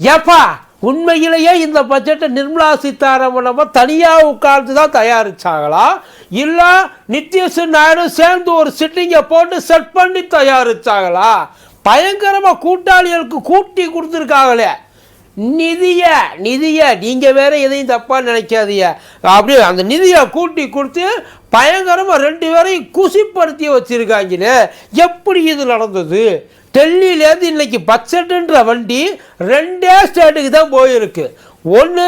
ஏப்பா உண்மையிலேயே இந்த பட்ஜெட்டை நிர்மலா சீதாராமன் தனியாக உட்கார்ந்து தான் தயாரிச்சாங்களா? இல்லை நித்யசு நாயுடு சேர்ந்து ஒரு சிட்டிங்கை போட்டு செட் பண்ணி தயாரிச்சாங்களா? பயங்கரமாக கூட்டாளிகளுக்கு கூட்டி கொடுத்துருக்காங்களே. நிதிய நிதிய நீங்கள் வேற எதையும் தப்பாக நினைக்காதீங்க. அப்படியே அந்த நிதியை கூட்டி கொடுத்து பயங்கரமாக ரெண்டு பேரையும் குசிப்படுத்தி வச்சுருக்காங்கன்னு எப்படி இது நடந்தது? டெல்லியிலேருந்து இன்றைக்கி பட்ஜெட்டுன்ற வண்டி ரெண்டே ஸ்டேட்டுக்கு தான் போயிருக்கு. ஒன்று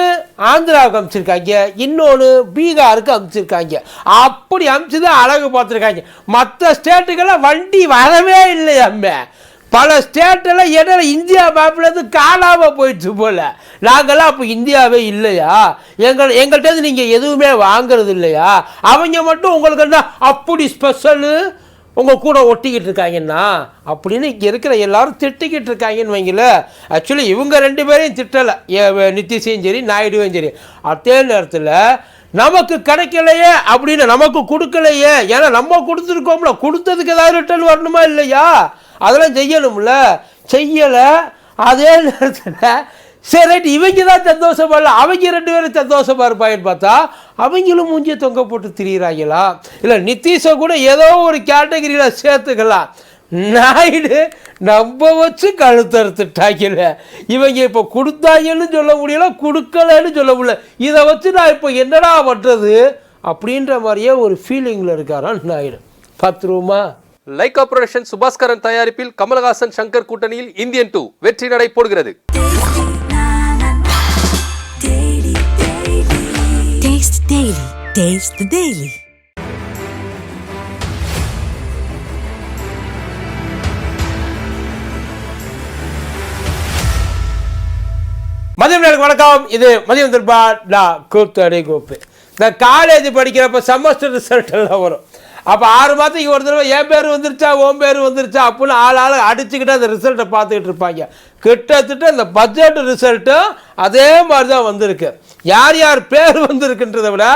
ஆந்திராவுக்கு அனுப்பிச்சிருக்காங்க இன்னொன்று பீகாருக்கு அனுப்பிச்சிருக்காங்க அப்படி அனுப்பிச்சு தான் அழகு பார்த்துருக்காங்க. மற்ற ஸ்டேட்டுக்கெல்லாம் வண்டி வரவே இல்லையாமே பல ஸ்டேட்டில் இடையில இந்தியா மேப்லேருந்து காணாமல் போயிடுச்சு போல. நாங்களாம் அப்போ இந்தியாவே இல்லையா? எங்கள் எங்கள்கிட்ட நீங்கள் எதுவுமே வாங்குறது இல்லையா? அவங்க மட்டும் உங்களுக்கு என்ன அப்படி ஸ்பெஷலு உங்கள் கூட ஒட்டிக்கிட்டு இருக்காங்கன்னா அப்படின்னு இங்கே இருக்கிற எல்லாரும் திட்டிக்கிட்டு இருக்காங்கன்னு வைங்கள ஆக்சுவலி இவங்க ரெண்டு பேரையும் திட்டலை. நிதிஷையும் சரி நாயுடுவையும் சரி. அதே நேரத்தில் நமக்கு கிடைக்கலையே அப்படின்னு நமக்கு கொடுக்கலையே ஏன்னா நம்ம கொடுத்துருக்கோம்ல கொடுத்ததுக்கு ஏதாவது ரிட்டர்ன் வரணுமா இல்லையா? அதெல்லாம் செய்யணும்ல. செய்யலை அதே நேரத்தில் சரி ரைட் இவங்க தான் சந்தோஷமா இல்லை அவங்க ரெண்டு பேரும் சந்தோஷமா இருப்பாங்கன்னு பார்த்தா அவங்களும் மூஞ்சிய தொங்க போட்டு திரியிறாங்களா? இல்லை நிதிஷை கூட ஏதோ ஒரு கேட்டகரியில் சேர்த்துக்கலாம். நாயுடு நம்ம வச்சு கழுத்தறுத்துட்டாங்கல்ல இவங்க இப்போ கொடுத்தாங்கன்னு சொல்ல முடியல கொடுக்கலன்னு சொல்ல முடியல. இதை வச்சு நான் இப்போ என்னடா பண்ணுறது அப்படின்ற மாதிரியே ஒரு ஃபீலிங்கில் இருக்காராம் நாயுடு. பார்த்துருவோமா? லைக் ஆபரேஷன் சுபாஸ்கரன் தயாரிப்பில் கமலஹாசன் சங்கர் கூட்டணியில் இந்தியன் டூ வெற்றி நடை போடுகிறது. Taste Daily. Taste the Daily. மதியம் நேருக்கு வணக்கம் இது மதியம் திருப்பா நான் கூத்தடி கோப்பு இந்த காலேஜ் படிக்கிறப்ப செமஸ்டர் ரிசல்ட் எல்லாம் வரும் அப்போ ஆறு மாதத்துக்கு ஒரு தடவை என் பேர் வந்துருச்சா ஓம் பேர் வந்துருச்சா அப்படின்னு ஆள் ஆள் அடிச்சுக்கிட்டு அந்த ரிசல்ட்டை பார்த்துக்கிட்டு இருப்பாங்க. கிட்டத்தட்ட இந்த பட்ஜெட் ரிசல்ட்டும் அதே மாதிரி தான் வந்திருக்கு. யார் யார் பேர் வந்திருக்குன்றதை விட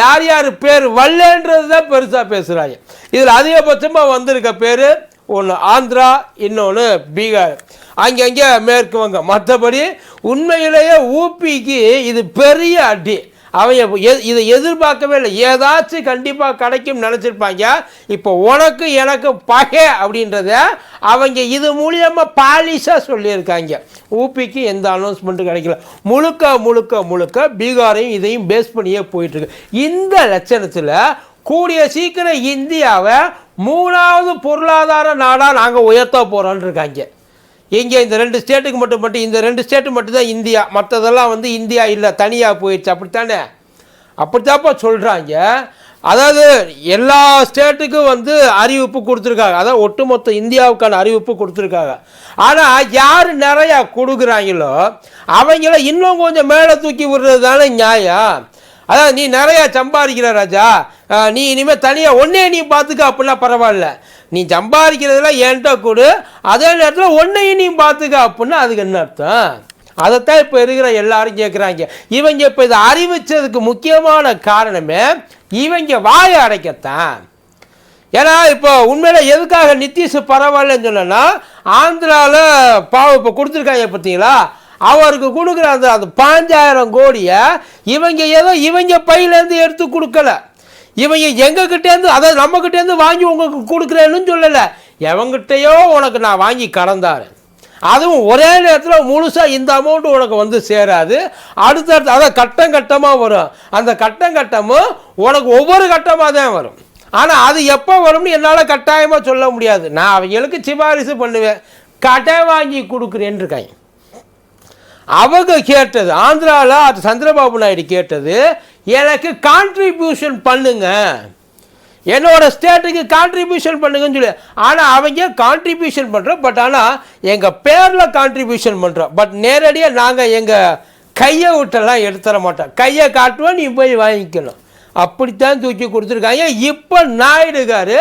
யார் யார் பேர் வரலன்றது தான் பெருசாக பேசுகிறாங்க இதில் அதிகபட்சமாக வந்திருக்க பேர் ஒன்று ஆந்திரா இன்னொன்று பீகார். அங்கங்கே மேற்கு வங்கம் மற்றபடி உண்மையிலேயே ஊபிக்கு இது பெரிய அடி. அவங்க எ- இதை எதிர்பார்க்கவே இல்லை. ஏதாச்சும் கண்டிப்பாக கிடைக்கும் நினச்சிருப்பாங்க. இப்போ உனக்கு எனக்கு பகை அப்படின்றத அவங்க இது மூலியமாக பாலிஷாக சொல்லியிருக்காங்க. ஊபிக்கு எந்த அனௌன்ஸ்மெண்ட்டும் கிடைக்கல. முழுக்க முழுக்க முழுக்க பீகாரையும் இதையும் பேஸ் பண்ணியே போயிட்டுருக்கு. இந்த லட்சணத்தில் கூடிய சீக்கிரம் இந்தியாவை மூணாவது பொருளாதார நாடாக நாங்கள் உயர்த்த போகிறோன்னு இருக்காங்க. இங்கே இந்த ரெண்டு ஸ்டேட்டுக்கு மட்டும் மட்டும் இந்த ரெண்டு ஸ்டேட்டு மட்டும்தான் இந்தியா. மற்றதெல்லாம் வந்து இந்தியா இல்லை தனியாக போயிடுச்சு. அப்படித்தானே? அப்படித்தாப்பா சொல்கிறாங்க அதாவது எல்லா ஸ்டேட்டுக்கும் வந்து அறிவிப்பு கொடுத்துருக்காங்க. அதாவது ஒட்டுமொத்த இந்தியாவுக்கான அறிவிப்பு கொடுத்துருக்காங்க. ஆனால் யார் நிறையா கொடுக்குறாங்களோ அவங்கள இன்னும் கொஞ்சம் மேலே தூக்கி விடுறது தானே நியாயம். அதான் நீ நிறையா சம்பாதிக்கிற ராஜா. நீ இனிமேல் தனியாக ஒன்றே நீ பார்த்துக்க அப்படிலாம் பரவாயில்ல. நீ சம்பாதிக்கிறதெல்லாம் என்கிட்ட கொடு அதே நேரத்தில் ஒன்றையும் நீ பார்த்துக்க அப்படின்னா அதுக்கு என்ன அர்த்தம்? அதைத்தான் இப்போ இருக்கிற எல்லாரும் கேட்குறாங்க இவங்க இப்போ இதை அறிவித்ததுக்கு முக்கியமான காரணமே இவங்க வாயை அடைக்கத்தான். ஏன்னா இப்போ உண்மையில் எதுக்காக நிதிஷ் பரவாயில்லன்னு சொன்னேன்னா ஆந்திராவில் பாவம் இப்போ கொடுத்துருக்காங்க பார்த்தீங்களா அவருக்கு கொடுக்குற அந்த அந்த பாஞ்சாயிரம் கோடியை இவங்க ஏதோ இவங்க பையிலேருந்து எடுத்து கொடுக்கல. இவங்க எங்ககிட்டேருந்து அதாவது நம்மக்கிட்டேருந்து வாங்கி உங்களுக்கு கொடுக்குறேன்னு சொல்லலை. எவங்கிட்டயோ உனக்கு நான் வாங்கி கடந்தாரேன் அதுவும் ஒரே நேரத்தில் முழுசாக இந்த அமௌண்ட்டு உனக்கு வந்து சேராது. அடுத்தடுத்து அதான் கட்டம் கட்டமாக வரும். அந்த கட்டம் கட்டமும் உனக்கு ஒவ்வொரு கட்டமாக தான் வரும். ஆனால் அது எப்போ வரும்னு என்னால் கட்டாயமாக சொல்ல முடியாது. நான் அவங்களுக்கு சிபாரிசு பண்ணுவேன். கடை வாங்கி கொடுக்குறேன்னு இருக்காங்க அவங்க கேட்டது ஆந்திராவில் அது சந்திரபாபு நாயுடு கேட்டது எனக்கு கான்ட்ரிபியூஷன் பண்ணுங்க. என்னோட ஸ்டேட்டுக்கு கான்ட்ரிபியூஷன் பண்ணுங்கன்னு சொல்லி ஆனால் அவங்க கான்ட்ரிபியூஷன் பண்ணுறோம் பட் ஆனால் எங்கள் பேரில் கான்ட்ரிபியூஷன் பண்ணுறோம் பட் நேரடியாக நாங்கள் எங்கள் கையை விட்டெல்லாம் எடுத்துட மாட்டோம். கையை காட்டுவோம் நீ போய் வாங்கிக்கணும். அப்படித்தான் தூக்கி கொடுத்துருக்காங்க. இப்போ நாயுடுகார்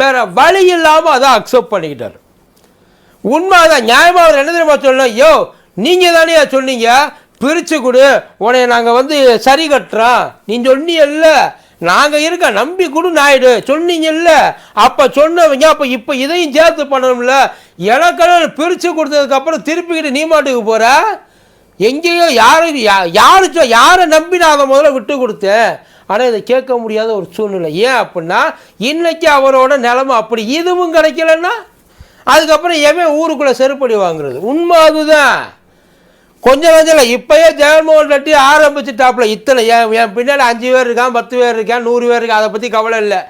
வேற வழி இல்லாமல் அதை அக்செப்ட் பண்ணிக்கிட்டார். உண்மை அதான் நியாயமாக என்ன தெரியுமா சொல்லணும்? யோ நீங்கள் தானே சொன்னீங்க? பிரித்து கொடு. உன்னை நாங்கள் வந்து சரி கட்டுறோம் நீ சொன்னீங்கல்ல? நாங்கள் இருக்க நம்பி கொடு நாயுடு. சொன்னீங்கல்ல? அப்போ சொன்னவங்க அப்போ இப்போ இதையும் சேர்த்து பண்ணணும்ல? எனக்கெல்லாம் பிரித்து கொடுத்ததுக்கப்புறம் திருப்பிக்கிட்டு நீ மாட்டுக்கு போகிற எங்கேயோ யாரு யா- யாரு சொ- யாரை நம்பி நான் அதை முதல்ல விட்டு கொடுத்தேன் ஆனால் இதை கேட்க முடியாத ஒரு சூழ்நிலை. ஏன் அப்படின்னா இன்னைக்கு அவரோட நிலமை அப்படி இதுவும் கிடைக்கலன்னா அதுக்கப்புறம் எவன் ஊருக்குள்ளே செருப்படி வாங்குறது? உண்மை அதுதான். கொஞ்சம் கொஞ்சம் இல்லை இப்போயே ஜெகன்மோகன் ரெட்டி ஆரம்பிச்சுட்டாப்புல இத்தனை. என் என் பின்னாடி அஞ்சு பேர் இருக்கான் பத்து பேர் இருக்கான் நூறு பேர் இருக்கான் அதை பற்றி கவலை இல்லை.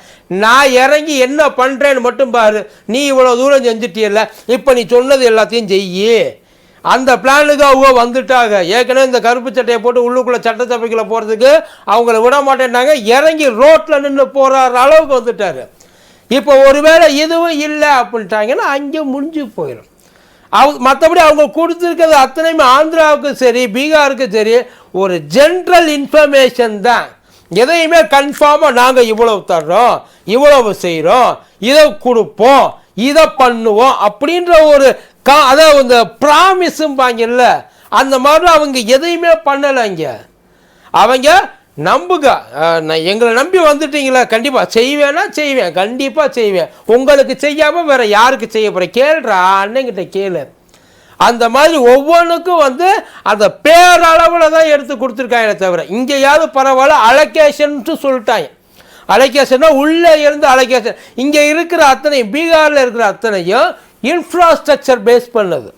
நான் இறங்கி என்ன பண்ணுறேன்னு மட்டும் பாரு. நீ இவ்வளோ தூரம் செஞ்சுட்டியல்ல இப்போ நீ சொன்னது எல்லாத்தையும் செய்யி. அந்த பிளானுக்கு அவங்க வந்துட்டாங்க. ஏற்கனவே இந்த கருப்பு சட்டையை போட்டு உள்ளுக்குள்ளே சட்டசபைக்குள்ளே போகிறதுக்கு அவங்கள விட மாட்டேன்னாங்க. இறங்கி ரோட்டில் நின்று போகிற அளவுக்கு வந்துட்டாரு. இப்போ ஒருவேளை இதுவும் இல்லை அப்படின்ட்டாங்கன்னா அங்கே முடிஞ்சு போயிடும் அவங்க மற்றபடி அவங்க கொடுத்துருக்கிறது அத்தனையுமே ஆந்திராவுக்கும் சரி பீகாருக்கும் சரி ஒரு ஜென்ரல் இன்ஃபர்மேஷன் தான். எதையுமே கன்ஃபார்மாக நாங்கள் இவ்வளவு தர்றோம் இவ்வளவு செய்கிறோம் இதை கொடுப்போம் இதை பண்ணுவோம் அப்படின்ற ஒரு கா அதாவது இந்த ப்ராமிஸும் பாங்கல்ல அந்த மாதிரி அவங்க எதையுமே பண்ணலை இங்கே அவங்க நம்புங்க நான் எங்களை நம்பி வந்துட்டீங்களா? கண்டிப்பாக செய்வேன்னா செய்வேன். கண்டிப்பாக செய்வேன். உங்களுக்கு செய்யாமல் வேறு யாருக்கு செய்ய போகிறேன் கேளுடா அண்ணங்கிட்ட கேளு. அந்த மாதிரி ஒவ்வொன்றுக்கும் வந்து அந்த பேரளவில் தான் எடுத்து கொடுத்துருக்காங்களே தவிர இங்கேயாவது பரவாயில்ல அலகேஷன்ட்டு சொல்லிட்டாங்க. அலகேஷன்னா உள்ளே இருந்து அலகேஷன் இங்கே இருக்கிற அத்தனையும் பீகாரில் இருக்கிற அத்தனையும் இன்ஃப்ராஸ்ட்ரக்சர் பேஸ் பண்ணது.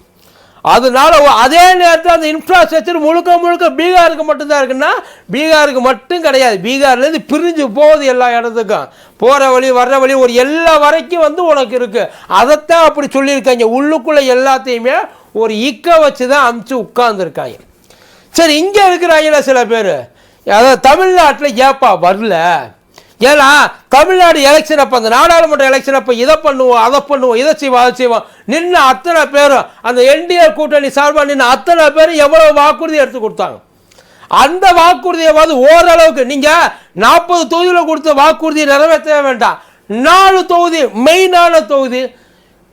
அதனால அதே நேரத்தில் அந்த இன்ஃப்ராஸ்ட்ரக்சர் முழுக்க முழுக்க பீகாருக்கு மட்டும்தான் இருக்குன்னா பீகாருக்கு மட்டும் கிடையாது. பீகார்லேருந்து பிரிஞ்சு போகுது எல்லா இடத்துக்கும். போகிற வழி வர்ற வழி ஒரு எல்லா வரைக்கும் வந்து உனக்கு இருக்குது அதைத்தான் அப்படி சொல்லியிருக்காங்க. உள்ளுக்குள்ளே எல்லாத்தையுமே ஒரு இக்க வச்சு தான் அமுச்சு உட்காந்துருக்காங்க சரி இங்கே இருக்கிறாங்களா சில பேர். அதாவது தமிழ்நாட்டில் ஏப்பா வரல? ஏன்னா தமிழ்நாடு எலெக்ஷன் அப்போ அந்த நாடாளுமன்ற எலெக்ஷன் அப்போ இதை பண்ணுவோம் அதை பண்ணுவோம் இதை செய்வோம் அதை செய்வோம். நின்று அத்தனை பேரும் அந்த என்டிஏ கூட்டணி சார்பாக நின்று அத்தனை பேரும் எவ்வளோ வாக்குறுதி எடுத்து கொடுத்தாங்க? அந்த வாக்குறுதியாவது ஓரளவுக்கு நீங்கள் நாற்பது தொகுதியில் கொடுத்த வாக்குறுதியை நிறைவேற்ற வேண்டாம். நாலு தொகுதி மெயினான தொகுதி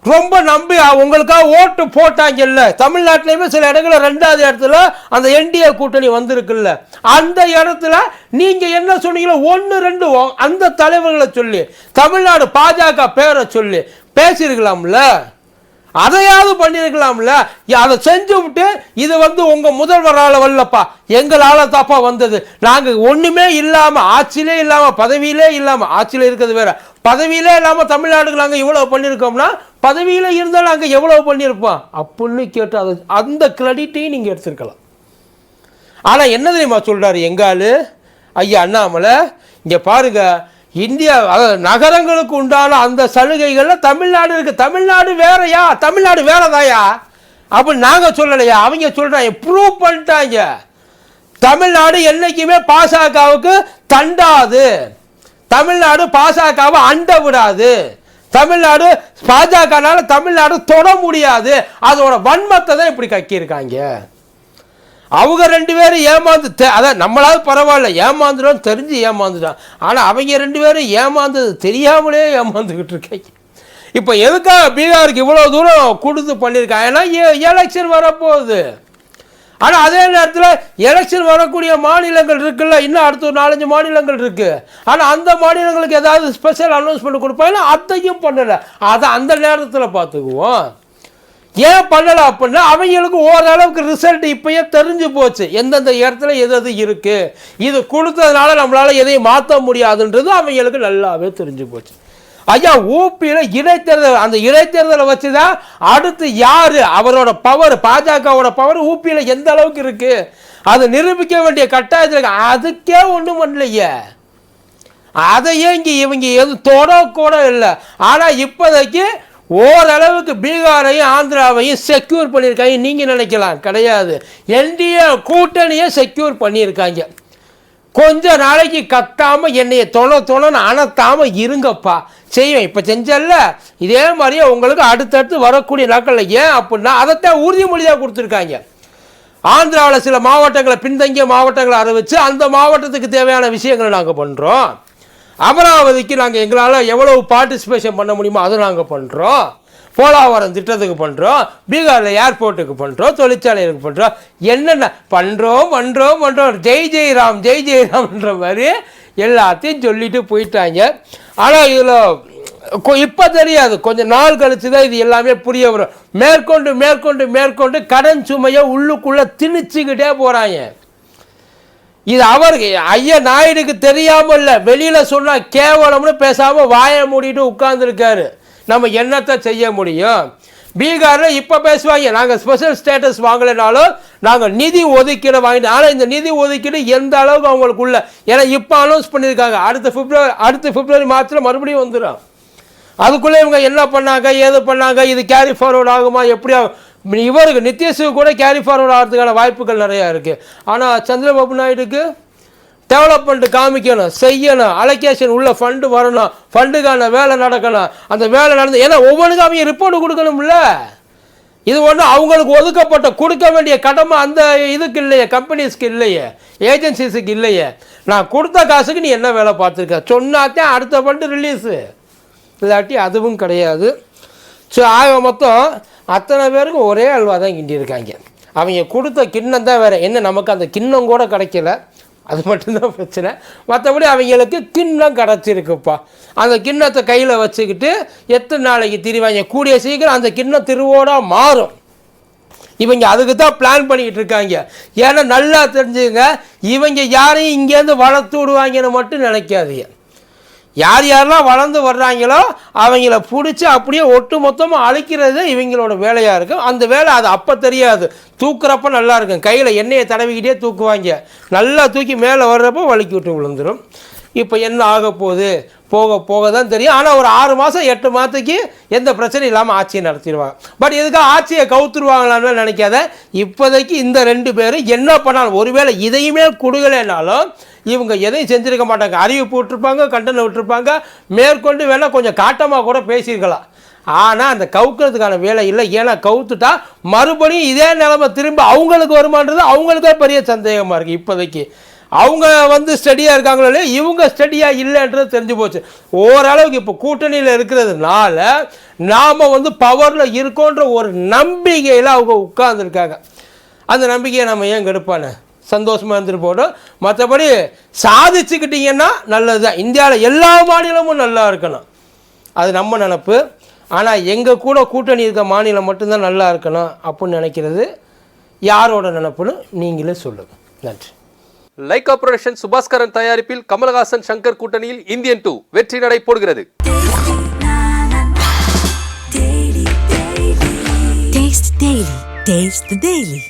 ரொம்ப நம்பி உங்களுக்காக ஓட்டு போட்டாங்கல்ல. தமிழ்நாட்டிலையுமே சில இடங்களில் ரெண்டாவது இடத்துல அந்த என்டிஏ கூட்டணி வந்திருக்குல்ல. அந்த இடத்துல நீங்கள் என்ன சொன்னீங்களோ ஒன்று ரெண்டு அந்த தலைவர்களை சொல்லி தமிழ்நாடு பாஜக பேரை சொல்லி பேசியிருக்கலாம்ல. அதையாவது பண்ணியிருக்கலாம்ல. அதை செஞ்சு விட்டு இது வந்து உங்கள் முதல்வரால் வரலப்பா. எங்களால் தாப்பா வந்தது. நாங்கள் ஒன்றுமே இல்லாமல் ஆட்சியிலே இல்லாமல் பதவியிலே இல்லாமல் ஆட்சியில் இருக்கிறது வேற. பதவியிலே இல்லாமல் தமிழ்நாடுக்கு நாங்கள் இவ்வளோ பண்ணியிருக்கோம்னா பதவியில் இருந்தால் நாங்கள் எவ்வளோ பண்ணியிருப்போம் அப்படின்னு கேட்டு அதை அந்த கிரெடிட்டையும் நீங்கள் எடுத்துருக்கலாம். ஆனால் என்ன தெரியுமா சொல்கிறார் எங்கால் ஐயா அண்ணாமலை இங்கே பாருங்க இந்தியா அதாவது நகரங்களுக்கு உண்டான அந்த சலுகைகளில் தமிழ்நாடு இருக்குது தமிழ்நாடு வேறயா? தமிழ்நாடு வேறதாயா? அப்படின்னு நாங்கள் சொல்லலையா? அவங்க சொல்கிறாங்க ப்ரூவ் பண்ணிட்டாங்க. தமிழ்நாடு என்றைக்குமே பாசகவுக்கு தண்டாது. தமிழ்நாடு பாஜகவை அண்ட விடாது. தமிழ்நாடு பாஜகனால தமிழ்நாடு தொட முடியாது. அதோட வன்மத்தை தான் இப்படி கக்கியிருக்காங்க. அவங்க ரெண்டு பேரும் ஏமாந்து அதான் நம்மளாவது பரவாயில்ல ஏமாந்துடும் தெரிஞ்சு ஏமாந்துட்டான். ஆனால் அவங்க ரெண்டு பேரும் ஏமாந்தது தெரியாமலே ஏமாந்துக்கிட்டு இருக்காங்க. இப்போ எதுக்காக பீகாருக்கு இவ்வளோ தூரம் கொடுத்து பண்ணியிருக்காங்க ஏன்னா எலெக்ஷன் வரப்போகுது. ஆனால் அதே நேரத்தில் எலெக்ஷன் வரக்கூடிய மாநிலங்கள் இருக்குல்ல இன்னும் அடுத்த ஒரு நாலஞ்சு மாநிலங்கள் இருக்குது ஆனால் அந்த மாநிலங்களுக்கு ஏதாவது ஸ்பெஷல் அனௌன்ஸ்மெண்ட் கொடுப்பாங்கன்னா அதையும் பண்ணலை. அதை அந்த நேரத்தில் பார்த்துக்குவோம். ஏன் பண்ணலை அப்படின்னா அவங்களுக்கு ஓரளவுக்கு ரிசல்ட் இப்பயே தெரிஞ்சு போச்சு. எந்தெந்த இடத்துல எது எது இருக்குது இது கொடுத்ததுனால நம்மளால் எதையும் மாற்ற முடியாதுன்றது அவங்களுக்கு நல்லாவே தெரிஞ்சு போச்சு. ஐயா ஊபியில் இடைத்தேர்தல் அந்த இடைத்தேர்தலை வச்சு தான் அடுத்து யார் அவரோட பவர் பாஜகவோட பவர் ஊபியில் எந்த அளவுக்கு இருக்குது அதை நிரூபிக்க வேண்டிய கட்டாயத்தில் இருக்கு. அதுக்கே ஒன்றும் பண்ணலையே. அதையே இங்கே இவங்க எதுவும் தொட கூட இல்லை. ஆனால் இப்போதைக்கு ஓரளவுக்கு பீகாரையும் ஆந்திராவையும் செக்யூர் பண்ணியிருக்காங்க. நீங்கள் நினைக்கலாம் கிடையாது. என்டிஏ கூட்டணியை செக்யூர் பண்ணியிருக்காங்க. கொஞ்ச நாளைக்கு கத்தாமல் என்னைய தொண தொணன்னு அணத்தாமல் இருங்கப்பா. செய்வேன். இப்போ செஞ்சல்ல இதே மாதிரியே உங்களுக்கு அடுத்தடுத்து வரக்கூடிய நாட்களில் ஏன் அப்படின்னா அதைத்தான் உறுதிமொழியாக கொடுத்துருக்காங்க. ஆந்திராவில் சில மாவட்டங்களை பின்தங்கிய மாவட்டங்களை அறிவித்து அந்த மாவட்டத்துக்கு தேவையான விஷயங்களை நாங்கள் பண்ணுறோம் அமராவதிக்கு நாங்கள் எங்களால் எவ்வளவு பார்ட்டிசிபேஷன் பண்ண முடியுமோ அதை நாங்கள் பண்ணுறோம் போலாவரம் திட்டத்துக்கு பண்ணுறோம் பீகாரில் ஏர்போர்ட்டுக்கு பண்ணுறோம் தொழிற்சாலைகளுக்கு பண்ணுறோம் என்னென்ன பண்ணுறோம் பண்ணுறோம் பண்ணுறோம் ஜெய் ஜெய்ராம் ஜெய் ஜெய்ராம்ன்ற மாதிரி எல்லாத்தையும் சொல்லிட்டு போயிட்டாங்க. ஆனால் இதில் இப்போ தெரியாது. கொஞ்சம் நாள் கழித்து தான் இது எல்லாமே புரிய வரும். மேற்கொண்டு மேற்கொண்டு மேற்கொண்டு கடன் சுமையை உள்ளுக்குள்ளே திணிச்சுக்கிட்டே போகிறாங்க இது அவருக்கு ஐயா நாயுடுக்கு தெரியாமல் இல்லை வெளியில் சொன்னால் கேவலம்னு பேசாமல் வாயை மூடிட்டு உட்காந்துருக்காரு நம்ம என்னத்தை செய்ய முடியும்? பீகாரில் இப்போ பேசுவாங்க. நாங்கள் ஸ்பெஷல் ஸ்டேட்டஸ் வாங்கலைனாலும் நாங்கள் நிதி ஒதுக்கீடு வாங்கிட்டு ஆனால் இந்த நிதி ஒதுக்கீடு எந்த அளவுக்கு அவங்களுக்குள்ள ஏன்னா இப்போ அனௌன்ஸ் பண்ணியிருக்காங்க. அடுத்த பிப்ரவரி அடுத்த பிப்ரவரி மாதத்தில் மறுபடியும் வந்துடும் அதுக்குள்ளே இவங்க என்ன பண்ணாங்க ஏது பண்ணாங்க இது கேரி ஃபார்வர்ட் ஆகுமா எப்படி இவருக்கு நித்யசு கூட கேரி ஃபார்வர்ட் ஆகிறதுக்கான வாய்ப்புகள் நிறையா இருக்குது ஆனால் சந்திரபாபு நாயுடுக்கு டெவலப்மெண்ட் காமிக்கணும் செய்யணும் அலோகேஷன் உள்ள ஃபண்டு வரணும் ஃபண்டுக்கான வேலை நடக்கணும். அந்த வேலை நடந்து ஏன்னா ஒவ்வொன்றுக்கும் அவங்க ரிப்போர்ட் கொடுக்கணும்ல. இது ஒன்று அவங்களுக்கு ஒதுக்கப்பட்ட கொடுக்க வேண்டிய கடமை அந்த இதுக்கு இல்லையே கம்பெனிஸ்க்கு இல்லையே ஏஜென்சிஸுக்கு இல்லையே. நான் கொடுத்த காசுக்கு நீ என்ன வேலை பார்த்துருக்க? சொன்னாத்தான் அடுத்த ஃபண்டு ரிலீஸு இல்லாட்டி அதுவும் கிடையாது. ஸோ ஆக மொத்தம் அத்தனை பேருக்கும் ஒரே அல்வா தான் கிண்டியிருக்காங்க. அவங்க கொடுத்த கிண்ணம் தான் வேறு. என்ன நமக்கு அந்த கிண்ணம் கூட கிடைக்கல. அது மட்டும்தான் பிரச்சனை. மற்றபடி அவங்களுக்கு கிண்ணம் கிடச்சிருக்குப்பா அந்த கிண்ணத்தை கையில் வச்சுக்கிட்டு எத்தனை நாளைக்கு திரிவாங்க? கூடிய சீக்கிரம் அந்த கிண்ணம் திருவோடாக மாறும். இவங்க அதுக்கு தான் பிளான் பண்ணிக்கிட்டு இருக்காங்க. ஏன்னா நல்லா தெரிஞ்சுங்க இவங்க யாரையும் இங்கேருந்து வளர்த்து விடுவாங்கன்னு மட்டும் நினைக்காதீங்க. யார் யாரெல்லாம் வளர்ந்து வர்றாங்களோ அவங்கள பிடிச்சி அப்படியே ஒட்டு மொத்தமாக அழிக்கிறது இவங்களோட வேலையாக இருக்கும். அந்த வேலை அது அப்போ தெரியாது. தூக்குறப்ப நல்லா இருக்கும். கையில் எண்ணெயை தடவிக்கிட்டே தூக்குவாங்க. நல்லா தூக்கி மேலே வர்றப்போ வலிக்கி விட்டு விழுந்துடும் இப்போ என்ன ஆக போகுது? போக போக தான் தெரியும். ஆனால் ஒரு ஆறு மாதம் எட்டு மாதத்துக்கு எந்த பிரச்சனையும் இல்லாமல் ஆட்சியை நடத்திடுவாங்க பட் இதுக்காக ஆட்சியை கவுத்துருவாங்களான்னு நினைக்காத. இப்போதைக்கு இந்த ரெண்டு பேரும் என்ன பண்ணாலும் ஒருவேளை இதையுமே கொடுக்கலைனாலும் இவங்க எதையும் செஞ்சுருக்க மாட்டாங்க. அறிவிப்பு விட்டுருப்பாங்க கண்டனம் விட்டுருப்பாங்க. மேற்கொண்டு வேணால் கொஞ்சம் காட்டமாக கூட பேசியிருக்கலாம். ஆனால் அந்த கவுக்கிறதுக்கான வேலை இல்லை. ஏன்னா கவுத்துட்டா மறுபடியும் இதே நிலமை திரும்ப அவங்களுக்கு வருமானது அவங்களுக்கே பெரிய சந்தேகமாக இருக்குது இப்போதைக்கு. அவங்க வந்து ஸ்டடியாக இருக்காங்களோ இவங்க ஸ்டடியாக இல்லைன்றது தெரிஞ்சு போச்சு. ஓரளவுக்கு இப்போ கூட்டணியில் இருக்கிறதுனால நாம் வந்து பவரில் இருக்கோன்ற ஒரு நம்பிக்கையில் அவங்க உட்கார்ந்துருக்காங்க. அந்த நம்பிக்கையை நம்ம ஏன் கெடுப்பானே சந்தோஷமாக இருந்துட்டு போட்டோம் மற்றபடி சாதிச்சுக்கிட்டீங்கன்னா நல்லது தான் இந்தியாவில் எல்லா மாநிலமும் நல்லா இருக்கணும். அது நம்ம நினப்பு. ஆனால் எங்கள் கூட கூட்டணி இருக்க மாநிலம் மட்டும்தான் நல்லா இருக்கணும் அப்படின்னு நினைக்கிறது யாரோட நினப்புன்னு நீங்களே சொல்லுங்கள் நன்றி. லைகா புரொடக்ஷன் சுபாஸ்கரன் தயாரிப்பில் கமலஹாசன் சங்கர் கூட்டணியில் இந்தியன் டூ வெற்றி நடை போடுகிறது. Taste the Daily.